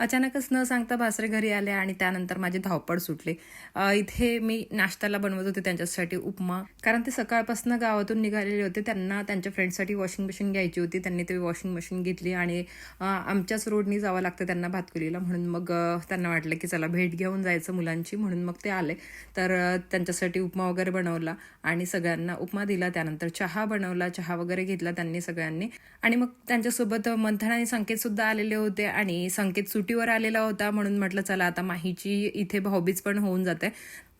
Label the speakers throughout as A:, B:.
A: अचानकच न सांगता भासरे घरी आले आणि त्यानंतर माझी धावपळ सुटली. इथे मी नाश्त्याला बनवत होते त्यांच्यासाठी उपमा. कारण ते सकाळपासून गावातून निघालेले होते. त्यांना त्यांच्या फ्रेंडसाठी वॉशिंग मशीन घ्यायची होती. त्यांनी ते वॉशिंग मशीन घेतली आणि आमच्याच रोडनी जावं लागतं त्यांना भातकुलीला म्हणून मग त्यांना वाटलं की चला भेट घेऊन जायचं मुलांची. म्हणून मग ते आले. तर त्यांच्यासाठी उपमा वगैरे बनवला आणि सगळ्यांना उपमा दिला. त्यानंतर चहा बनवला. चहा वगैरे घेतला त्यांनी सगळ्यांनी. आणि मग त्यांच्यासोबत मंथन आणि संकेत सुद्धा आलेले होते आणि संकेत सुट ड्युटीवर आलेला होता म्हणून म्हटलं चला आता माहीची इथे भाऊबीज पण होऊन जाते.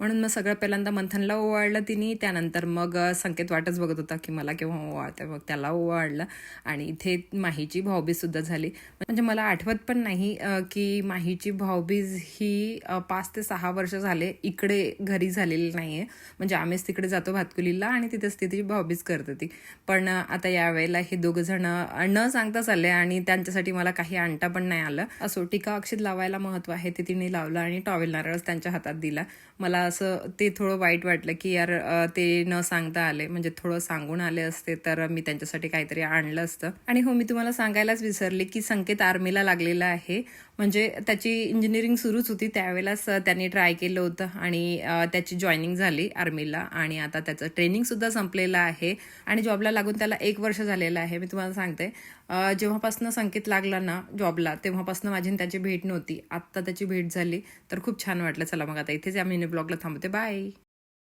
A: म्हणून मग सगळं पहिल्यांदा मंथनला ओवाळलं तिने. त्यानंतर मग संकेत वाटच बघत होता की मला केव्हा ओवाळते मग त्याला ओवाळलं आणि इथे माहीची भावबीजसुद्धा झाली. म्हणजे मला आठवत पण नाही की माहीची भाऊबीज ही पाच ते सहा वर्ष झाले इकडे घरी झालेली नाही आहे म्हणजे आम्हीच तिकडे जातो भातकुलीला आणि तिथेच तिथे भाऊबीज करत होती. पण आता यावेळेला हे दोघं जण न सांगताच आले आणि त्यांच्यासाठी मला काही आणता पण नाही आलं. असो टीका अक्षित लावायला महत्त्व आहे ते तिने लावलं आणि टॉवेल नारळच त्यांच्या हातात दिला. मला असं ते थोडं वाईट वाटलं की यार ते न सांगता आले. म्हणजे थोडं सांगून आले असते तर मी त्यांच्यासाठी काहीतरी आणलं असतं. आणि हो मी तुम्हाला सांगायलाच विसरले की संकेत आर्मीला लागलेला आहे. म्हणजे त्याची इंजिनिअरिंग सुरूच होती. त्यावेळेलाच त्यांनी ट्राय केलं होतं आणि त्याची जॉईनिंग झाली आर्मीला. आणि आता त्याचं ट्रेनिंग सुद्धा संपलेलं आहे. आणि जॉबला लागून त्याला एक वर्ष झालेलं आहे. मी तुम्हाला सांगते जेव्हापासनं संकेत लागला ना जॉबला तेव्हापासनं माझी त्याची भेट नव्हती. आत्ता त्याची भेट झाली तर खूप छान वाटलं. चला मग आता इथेच या मिनी ब्लॉगला come with the bye.